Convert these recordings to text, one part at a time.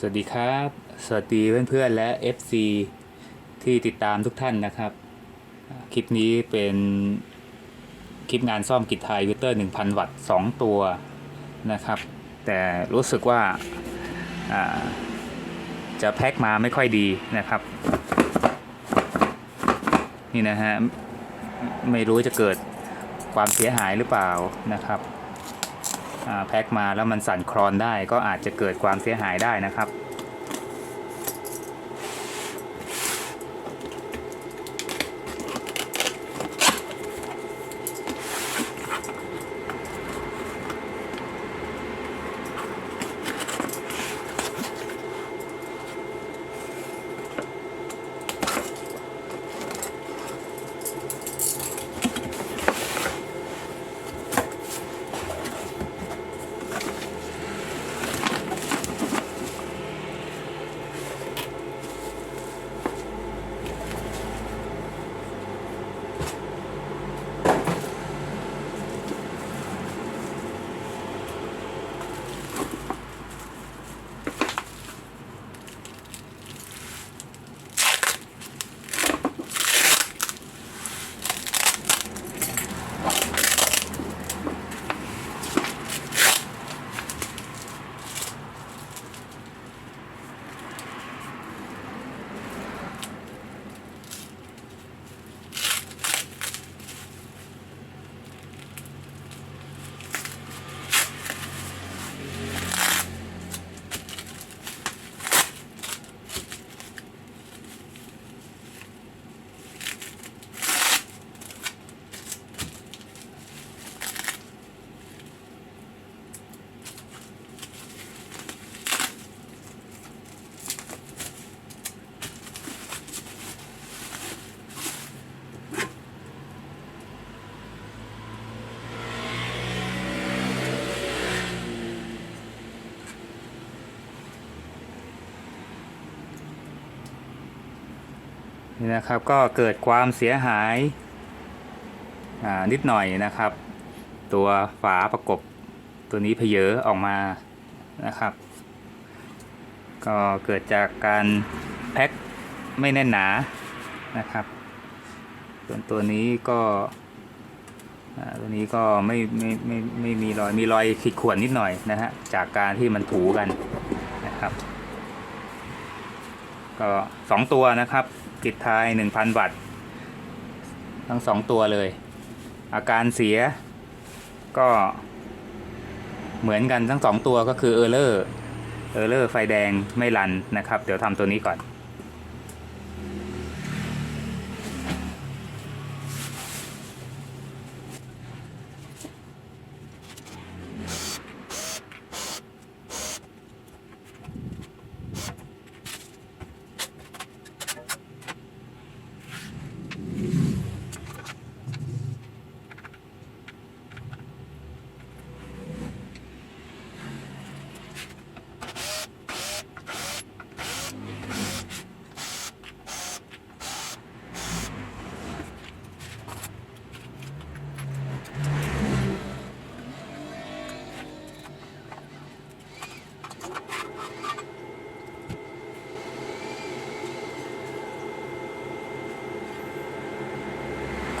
สวัสดีครับ สวัสดีเพื่อนๆและ FC ที่ติดตามทุกท่านนะครับ คลิปนี้เป็นคลิปงานซ่อมกิจไทยวิเตอร์ 1,000 วัตต์ 2 ตัวนะครับ แต่รู้สึกว่าาจะแพ็คมาไม่ค่อยดีนะครับ นี่นะฮะ ไม่รู้จะเกิดความเสียหายหรือเปล่านะครับ แพ็คมาแล้วมันสั่นคลอนได้ก็อาจจะเกิดความเสียหายได้นะครับ นะครับ ก็เกิดความเสียหายานิดหน่อยนะครับ ตัวฝาประกบตัวนี้เพเยอออกมานะครับ ก็เกิดจากการแพ็คไม่แน่นหนานะครับ ส่วนตัวนี้ก็ตัวนี้ก็ไม่ไม่ไม่ไม่มีรอยมีรอยขีดข่วนนิดหน่อยนะฮะจากการที่มันถูกันนะครับ ก็สองตัวนะครับกิดท้าย1,000วัตต์ทั้งสองตัวเลย อาการเสียก็เหมือนกันทั้งสองตัวก็คือเออร์เลอร์เออร์เลอร์ไฟแดงไม่รันนะครับ เดี๋ยวทำตัวนี้ก่อน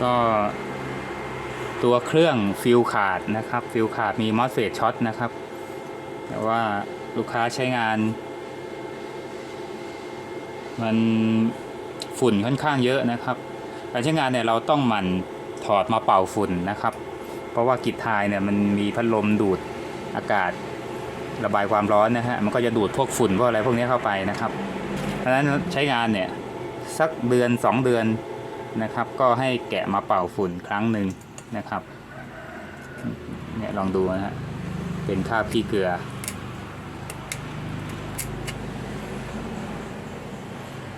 ก็ตัวเครื่องฟิลขาดนะครับ ฟิลขาดมีมอสเฟตช็อตนะครับ แต่ว่าลูกค้าใช้งาน มันฝุ่นค่อนข้างเยอะนะครับ การใช้งานเนี่ยเราต้องหมั่นถอดมาเป่าฝุ่นนะครับ เพราะว่ากิจทายเนี่ยมันมีพัดลมดูดอากาศระบายความร้อนนะฮะ มันก็จะดูดพวกฝุ่นพวกอะไรพวกนี้เข้าไปนะครับ เพราะฉะนั้นใช้งานเนี่ยสักเดือน 2 เดือน นะครับ ก็ให้แกะมาเป่าฝุ่นครั้งหนึ่งนะครับเนี่ยลองดูนะฮะเป็นคราบขี้เกลือ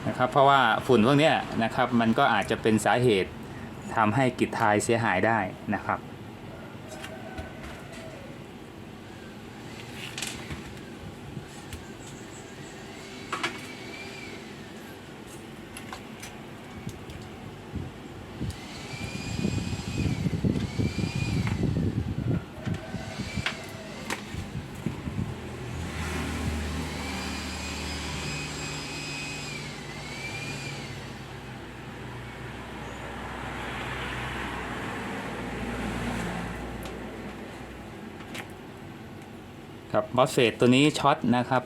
นะครับเพราะว่าฝุ่นพวกนี้นะครับมันก็อาจจะเป็นสาเหตุทำให้กิจทายเสียหายได้นะครับ บอสเฟตตัวนี้ช็อตนะครับ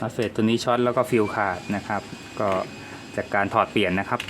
บอสเฟตตัวนี้ช็อตแล้วก็ฟิลขาดนะครับ ก็จากการถอดเปลี่ยนนะครับ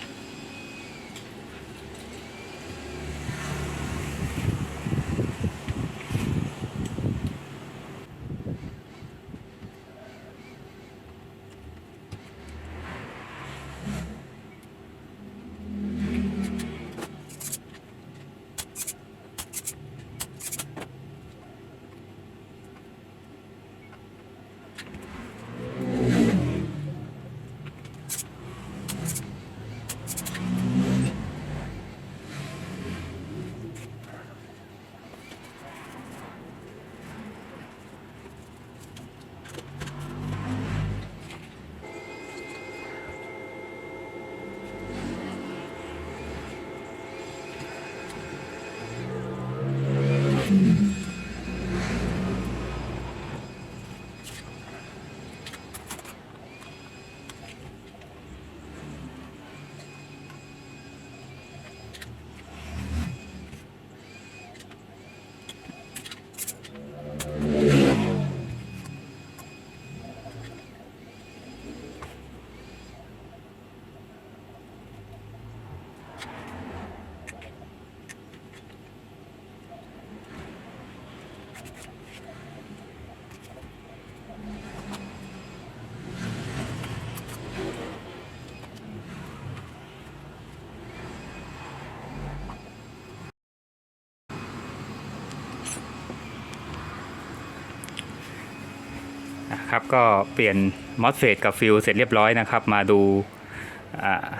นะครับก็เปลี่ยนมอสเฟตกับฟิลเสร็จเรียบร้อยนะครับ มาดู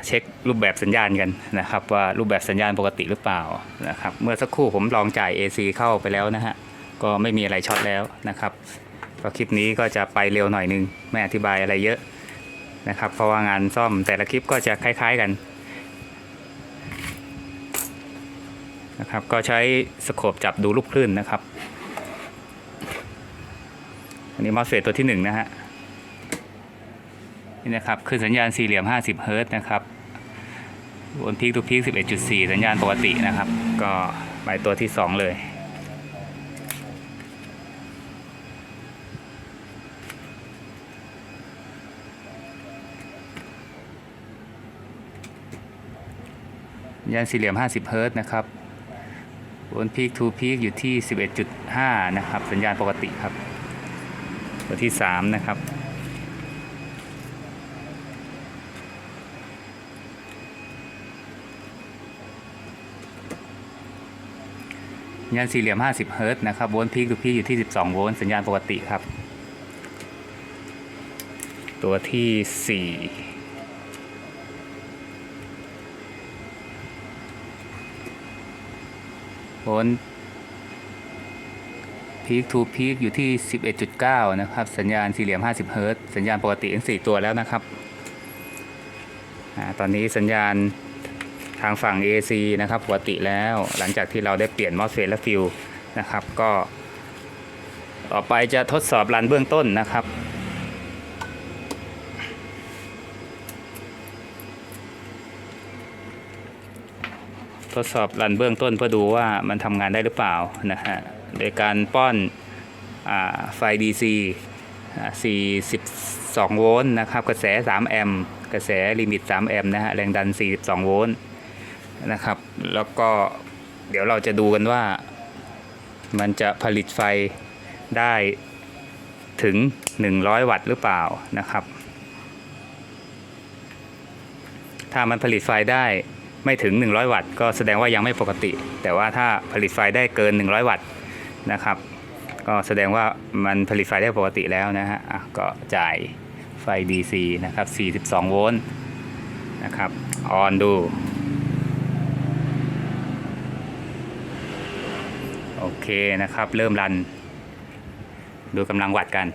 เช็ครูปแบบสัญญาณกันนะครับ ว่ารูปแบบสัญญาณปกติหรือเปล่านะครับเมื่อสักครู่ผมลองจ่าย AC เข้าไปแล้วนะฮะก็ไม่มีอะไรช็อตแล้วนะครับก็คลิปนี้ก็จะไปเร็วหน่อยนึงไม่อธิบายอะไรเยอะนะครับ เพราะว่างานซ่อมแต่ละคลิปก็จะคล้าย ๆกันนะครับก็ใช้สโคปจับดูลูกคลื่นนะครับ อันนี้มอสเฟตตัวที่หนึ่งนะฮะนี่นะครับคือสัญญาณสี่เหลี่ยม 50 เฮิร์ตนะครับบนพีคทูพีค11.4 สัญญาณปกตินะครับ ก็ไปตัวที่ 2 เลยสัญญาณสี่เหลี่ยม 50 เฮิร์ตนะครับบนพีคทูพีคอยู่ที่ 11.5 นะครับ สัญญาณปกติครับ ตัวที่3นะครับสัญญาณสี่เหลี่ยม 50 เฮิร์ตนะครับ โวลต์พีคทูพีคอยู่ที่ 12 โวลต์สัญญาณปกติครับ ตัวที่4โวลต์ พีคทูพีคอยู่ที่ 11.9 นะครับ สัญญาณสี่เหลี่ยม 50 เฮิรตซ์สัญญาณปกติทั้ง4ตัวแล้วนะครับอตอนนี้สัญญาณทางฝั่ง AC นะครับปกติแล้วหลังจากที่เราได้เปลี่ยนมอสเฟตและฟิลนะครับ ก็ต่อไปจะทดสอบรันเบื้องต้นนะครับทดสอบรันเบื้องต้นเพื่อดูว่ามันทำงานได้หรือเปล่านะฮะ โดยการป้อนอไฟ DC 42 โวลต์นะครับ กระแส 3 แอมป์กระแสลิมิต 3 แอมป์นะฮะแรงดัน 42 โวลต์นะครับ แล้วก็เดี๋ยวเราจะดูกันว่า มันจะผลิตไฟได้ถึง 100 วัตต์หรือเปล่านะครับ ถ้ามันผลิตไฟได้ไม่ถึง 100 วัตต์ก็แสดงว่ายังไม่ปกติ แต่ว่าถ้าผลิตไฟได้เกิน 100 วัตต์ นะครับ ก็แสดงว่ามันผลิตไฟได้ปกติแล้วนะฮะอะก็จ่ายไฟ DC นะครับ 42 โวลต์นะครับ ออนดู โอเคนะครับ เริ่มรัน ดูกำลังวัตต์กัน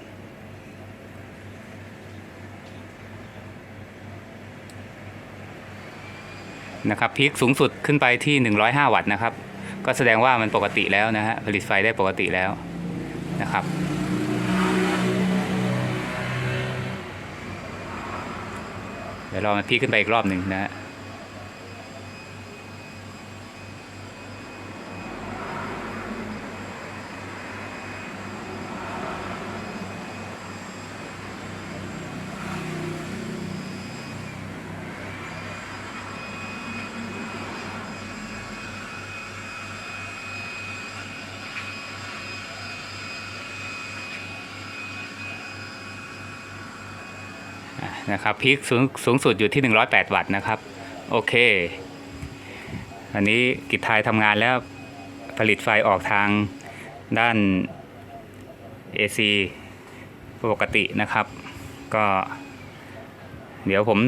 นะครับพีคสูงสุดขึ้นไปที่ 105 วัตต์นะครับ ก็แสดงว่ามันปกติแล้วนะฮะผลิตไฟได้ปกติแล้วนะครับ เดี๋ยวเรามาพีคขึ้นไปอีกรอบหนึ่งนะฮะ นะครับพีคสูงสูงสุดอยู่ที่ 108 วัตต์นะครับ โอเค อันนี้กิจทายทำงานแล้วผลิตไฟออกทางด้าน AC ปกตินะครับ ก็ เดี๋ยวผม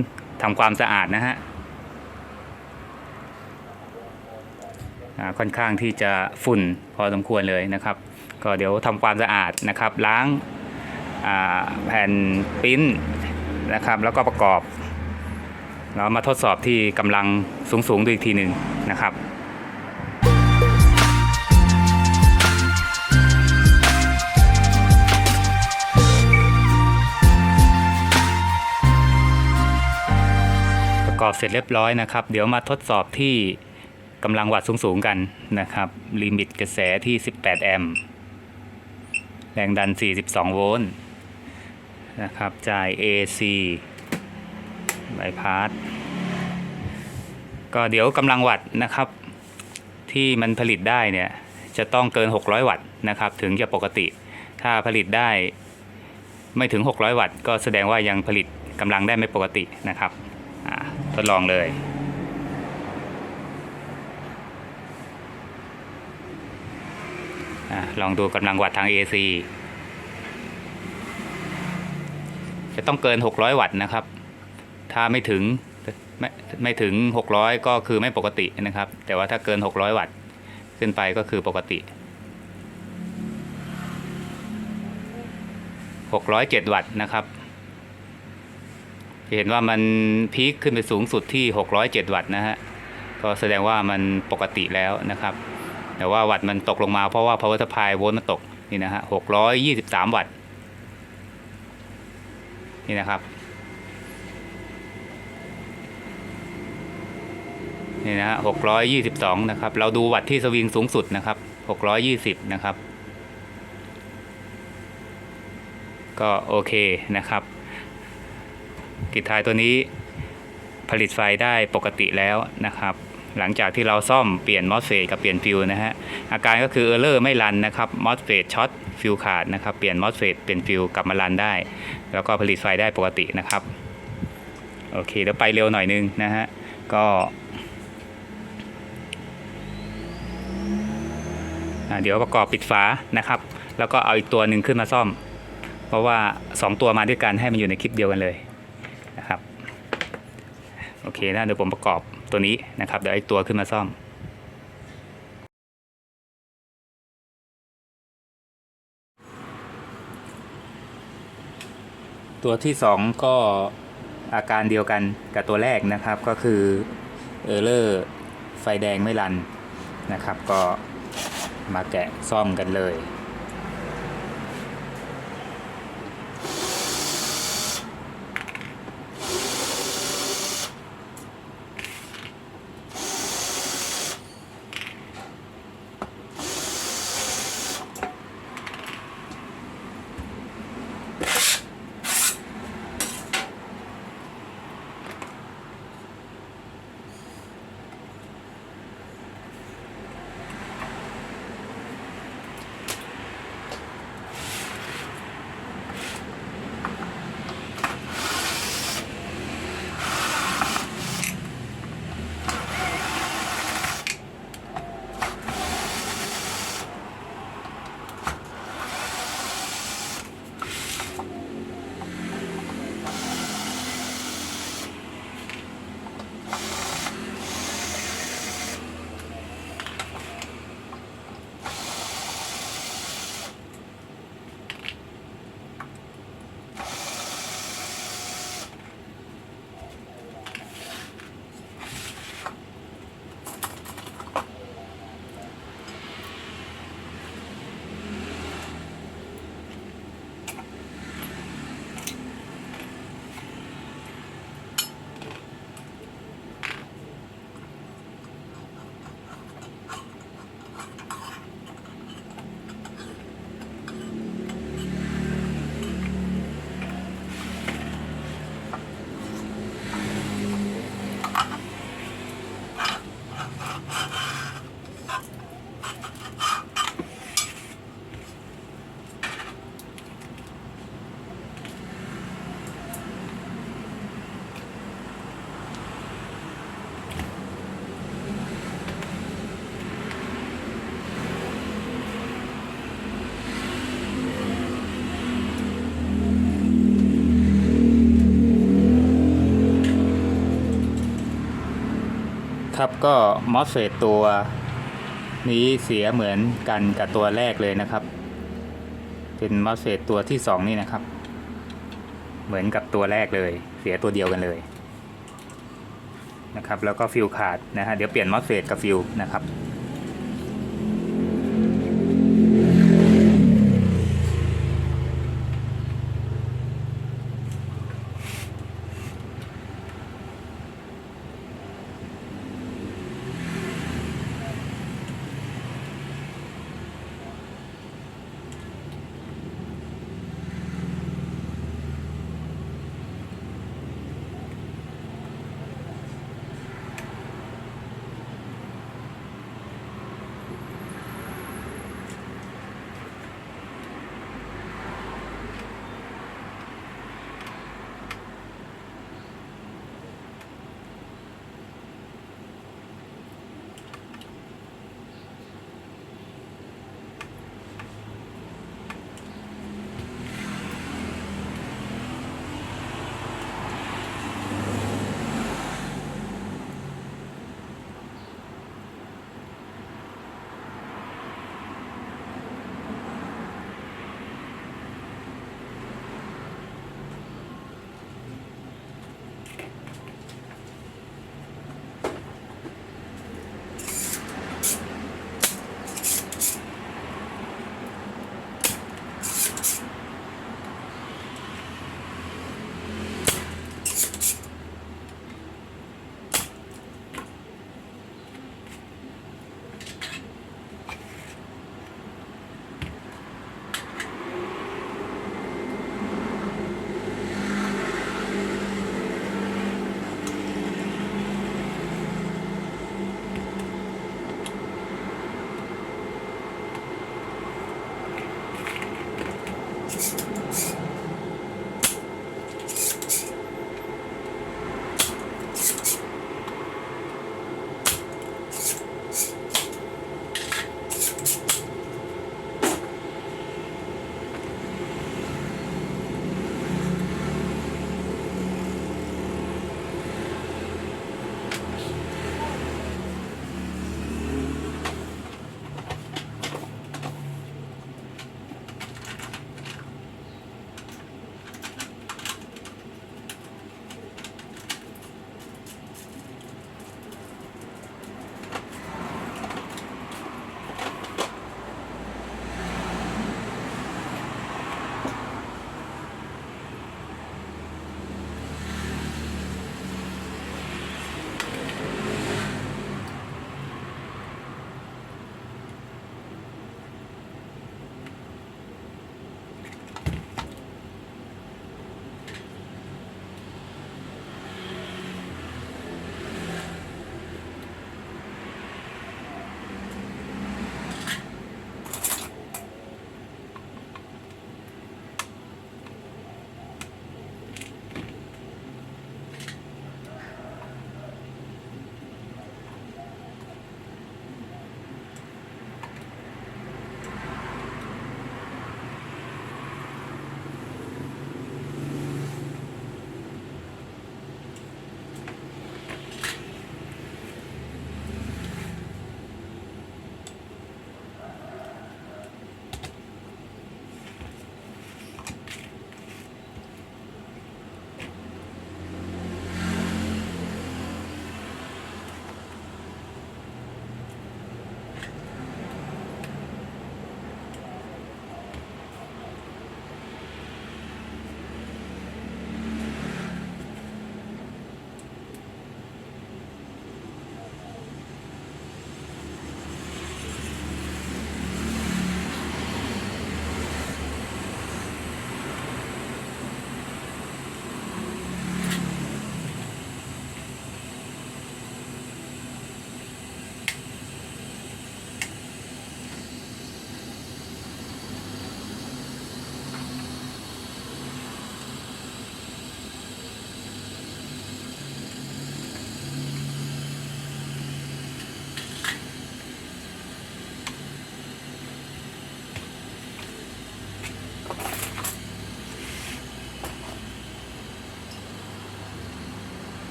ทำความสะอาดนะฮะค่อนข้างที่จะฝุ่นพอสมควรเลยนะครับ ก็เดี๋ยวทำความสะอาดนะครับ ล้างาแผ่นปิ้น นะครับ แล้วก็ประกอบแล้วมาทดสอบที่กำลังสูงๆดูอีกทีหนึ่งนะครับประกอบเสร็จเรียบร้อยนะครับ เดี๋ยวมาทดสอบที่กำลังวัตต์สูง ๆ กันนะครับ ลิมิตกระแสที่ 18 แอมป์ แรงดัน 42 โวลต์ นะครับ จ่าย AC บายพาสก็เดี๋ยวกำลังวัตต์นะครับ ที่มันผลิตได้เนี่ย จะต้องเกิน 600 วัตต์นะครับ ถึงจะปกติ ถ้าผลิตได้ไม่ถึง 600 วัตต์ ก็แสดงว่ายังผลิตกำลังได้ไม่ปกตินะครับทดลองเลยอลองดูกำลังวัตต์ทาง AC จะต้องเกิน 600 วัตต์นะครับ ถ้าไม่ถึงไม่ไม่ถึง 600 ก็คือไม่ปกตินะครับ แต่ว่าถ้าเกิน 600 วัตต์ขึ้นไปก็คือปกติ 607 วัตต์นะครับจะเห็นว่ามันพีคขึ้นไปสูงสุดที่ 607 วัตต์นะฮะ ก็แสดงว่ามันปกติแล้วนะครับ แต่ว่าวัตต์มันตกลงมาเพราะว่า power supply โวลต์มันตกนี่นะฮะ 623 วัตต์ นี่นะครับ นี่นะฮะ622นะครับ เราดูวัตที่สวิงสูงสุดนะครับ620นะครับ ก็โอเคนะครับ กิจทายตัวนี้ผลิตไฟได้ปกติแล้วนะครับ หลังจากที่เราซ่อมเปลี่ยนมอสเฟตกับเปลี่ยนฟิวนะฮะอาการก็คือเออร์เลอร์ไม่รันนะครับมอสเฟตช็อตฟิวขาดนะครับเปลี่ยนมอสเฟตเปลี่ยนฟิวกลับมารันได้ แล้วก็ผลิตไฟได้ปกตินะครับโอเคเดี๋ยวไปเร็วหน่อยนึงนะฮะก็เดี๋ยวประกอบปิดฝานะครับ แล้วก็เอาอีกตัวหนึ่งขึ้นมาซ่อม เพราะว่า 2 ตัวมาด้วยกันให้มันอยู่ในคลิปเดียวกันเลย โอเคนะเดี๋ยวผมประกอบตัวนี้นะครับเดี๋ยวไอ้ตัวขึ้นมาซ่อมตัวที่สองก็อาการเดียวกันกับตัวแรกนะครับก็คือเออร์เลอร์ไฟแดงไม่รันนะครับ ก็มาแกะซ่อมกันเลย ก็มอสเฟตตัวนี้เสียเหมือนกันกับตัวแรกเลยนะครับ เป็นมอสเฟตตัวที่สองนี่นะครับ เหมือนกับตัวแรกเลย เสียตัวเดียวกันเลยนะครับแล้วก็ฟิลขาดนะฮะเดี๋ยวเปลี่ยนมอสเฟตกับฟิลนะครับ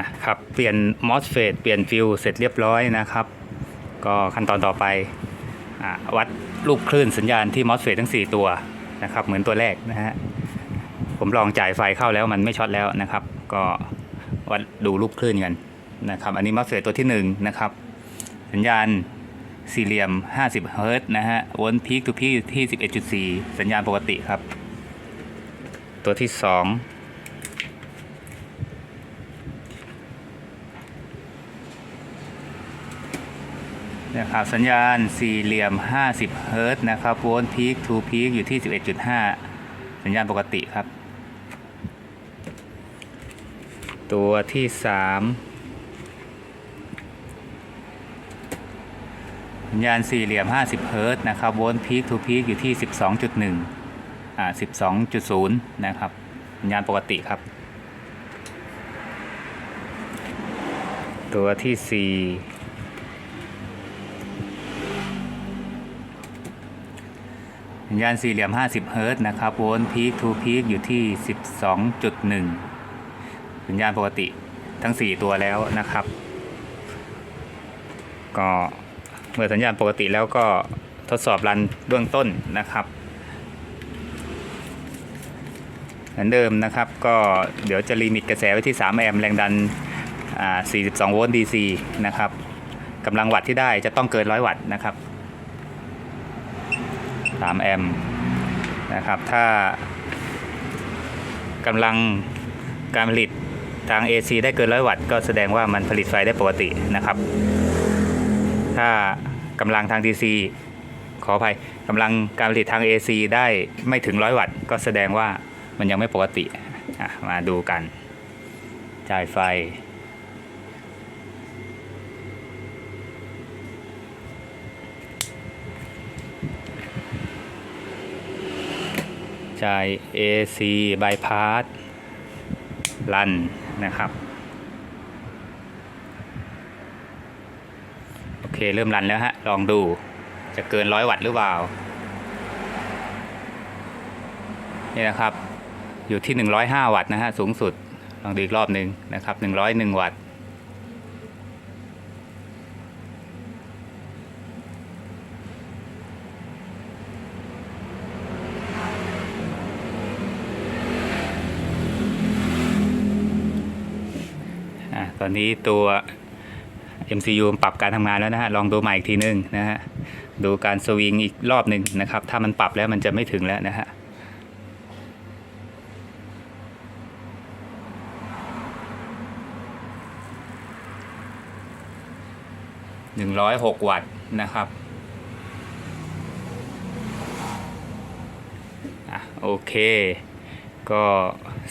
ะครับเปลี่ยน MOSFET เปลี่ยนฟิวเสร็จเรียบร้อยนะครับ ก็ขั้นตอนต่อไปอวัดลูกคลื่นสัญญาณที่ MOSFET ทั้ง 4 ตัวนะครับ เหมือนตัวแรกนะฮะผมลองจ่ายไฟเข้าแล้วมันไม่ช็อตแล้วนะครับ ก็วัดดูลูกคลื่นกันนะครับ อันนี้ MOSFET ตัวที่1นะครับสัญญาณสี่เหลี่ยม 50 เฮิรตซ์นะฮะวนพีคทูพีคที่ 11.4 สัญญาณปกติครับ ตัวที่ 2 นะครับ สัญญาณสี่เหลี่ยม 50 เฮิรตซ์นะครับโวลต์พีคทูพีคอยู่ที่ 11.5 สัญญาณปกติครับ ตัวที่ 3 สัญญาณสี่เหลี่ยม 50 เฮิรตซ์นะครับโวลต์พีคทูพีคอยู่ที่ 12.1 อ่า 12.0 นะครับ สัญญาณปกติครับ ตัวที่ 4 ญญาณสี่เหลี่ยม 50 เฮิรตซ์นะครับโวลต์พีคทูพีคอยู่ที่ 12.1 สัญญาณปกติทั้ง 4 ตัวแล้วนะครับ ก็เมื่อสัญญาณปกติแล้วก็ทดสอบรันเบื้องต้นนะครับเหมือนเดิมนะครับก็เดี๋ยวจะลิมิตกระแสไว้ที่ 3 แอมป์แรงดันอ่า42 โวลต์ DC นะครับกำลังวัตต์ที่ได้จะต้องเกิน 100 วัตต์นะครับ 3 แอมป์นะครับ ถ้ากำลังการผลิตทาง AC ได้เกิน100วัตต์ก็แสดงว่ามันผลิตไฟได้ปกตินะครับ ถ้ากำลังทาง DC ขออภัยกำลังการผลิตทาง AC ได้ไม่ถึง100วัตต์ก็แสดงว่ามันยังไม่ปกติมาดูกัน จ่ายไฟ จ่าย AC bypass รันนะครับ โอเคเริ่มรันแล้วฮะ ลองดูจะเกินร้อยวัตต์หรือเปล่า นี่นะครับ อยู่ที่ 105 วัตต์นะฮะ สูงสุด ลองดูอีกรอบหนึ่งนะครับ 101 วัตต์ อนนี้ตัว MCU ปรับการทำงานแล้วนะฮะ ลองดูใหม่อีกทีนึงนะฮะ ดูการสวิงอีกรอบหนึ่งนะครับ ถ้ามันปรับแล้วมันจะไม่ถึงแล้วนะฮะหนึ่งร้อยหกวัตต์นะครับอะโอเค ก็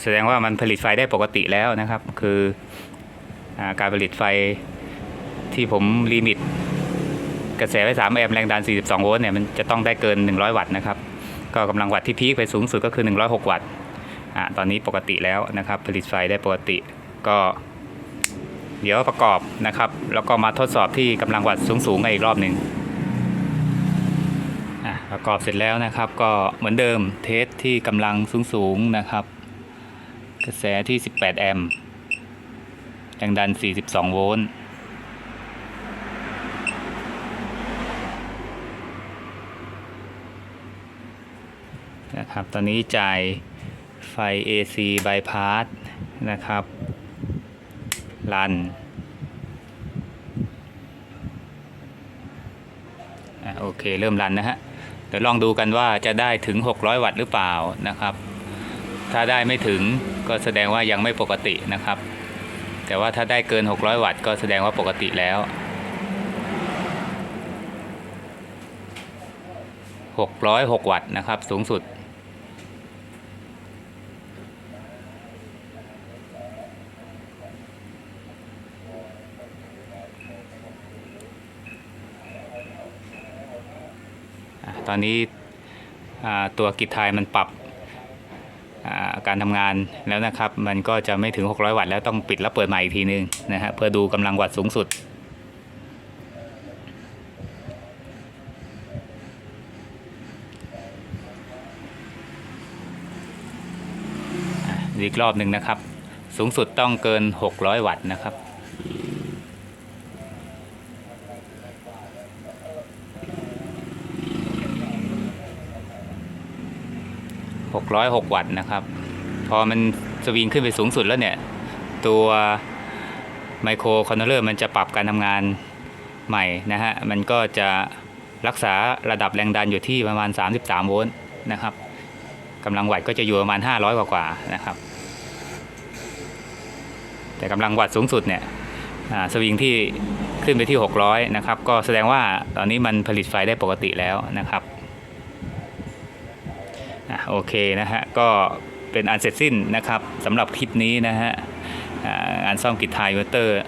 แสดงว่ามันผลิตไฟได้ปกติแล้วนะครับ คือ การผลิตไฟที่ผมลิมิต กระแสไว้3แอมป์แรงดัน 42 โวลต์เนี่ยมันจะต้องได้เกิน 100 วัตต์นะครับ ก็กำลังวัตต์ที่พีคไปสูงสุดก็คือ 106 วัตต์ตอนนี้ปกติแล้วนะครับ ผลิตไฟได้ปกติก็ เดี๋ยวประกอบนะครับ แล้วก็มาทดสอบที่กำลังวัตต์สูงๆกันอีกรอบหนึ่งประกอบเสร็จแล้วนะครับก็เหมือนเดิมเทสที่กำลังสูงๆนะครับ กระแสที่ 18 แอมป์ แรงดัน 42 โวลต์นะครับ ตอนนี้จ่ายไฟ AC bypass นะครับ รันโอเค เริ่มรันนะฮะ เดี๋ยวลองดูกันว่าจะได้ถึง 600 วัตต์หรือเปล่านะครับ ถ้าได้ไม่ถึงก็แสดงว่ายังไม่ปกตินะครับ แต่ว่าถ้าได้เกิน 600 วัตต์ก็แสดงว่าปกติแล้ว 606 วัตต์นะครับ สูงสุด ตอนนี้ตัวกิจไทยมันปรับ การทำงานแล้วนะครับ มันก็จะไม่ถึง 600 วัตต์แล้วต้องปิดแล้วเปิดใหม่อีกทีนึงนะฮะเพื่อดูกำลังวัตต์สูงสุด อีกรอบหนึ่งนะครับ สูงสุดต้องเกิน 600 วัตต์นะครับ 606 วัตต์นะครับ พอมันสวิงขึ้นไปสูงสุดแล้วเนี่ย ตัวไมโครคอนโทรลเลอร์มันจะปรับการทำงานใหม่นะฮะ มันก็จะรักษาระดับแรงดันอยู่ที่ประมาณ 33 โวลต์นะครับกำลังวัตต์ก็จะอยู่ประมาณ 500 กว่าๆนะครับ แต่กำลังวัตต์สูงสุดเนี่ยสวิงที่ขึ้นไปที่ 600 นะครับ ก็แสดงว่าตอนนี้มันผลิตไฟได้ปกติแล้วนะครับ โอเคนะฮะก็เป็นอันเสร็จสิ้นนะครับสำหรับคลิปนี้นะฮะอ่างานซ่อมกิจทายเวอร์เตอร์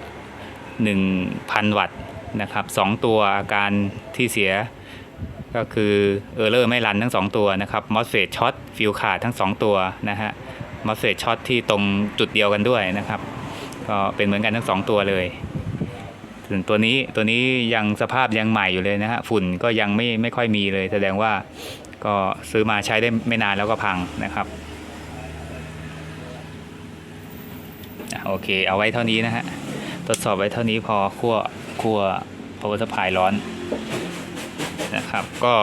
1,000 วัตต์นะครับ2ตัวอาการที่เสียก็คือเออร์เลอร์ไม่รันทั้ง 2 ตัวนะครับมอสเฟตช็อตฟิวขาดทั้ง 2 ตัวนะฮะมอสเฟตช็อตที่ตรงจุดเดียวกันด้วยนะครับก็เป็นเหมือนกันทั้ง 2 ตัวเลยส่วนตัวนี้ตัวนี้ยังสภาพยังใหม่อยู่เลยนะฮะฝุ่นก็ยังไม่ไม่ค่อยมีเลย แสดงว่า ก็ซื้อมาใช้ได้ไม่นานแล้วก็พังนะครับโอเค เอาไว้เท่านี้นะฮะทดสอบไว้เท่านี้พอคั่วคั่ว power supply ร้อนนะครับ ก็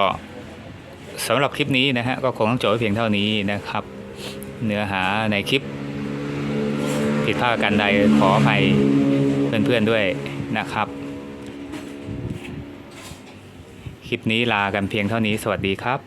สำหรับคลิปนี้นะฮะก็คงต้องจบเพียงเท่านี้นะครับ เนื้อหาในคลิป ผิดพลาดกันใดขออภัยเพื่อนๆด้วยนะครับ คลิปนี้ลากันเพียงเท่านี้สวัสดีครับ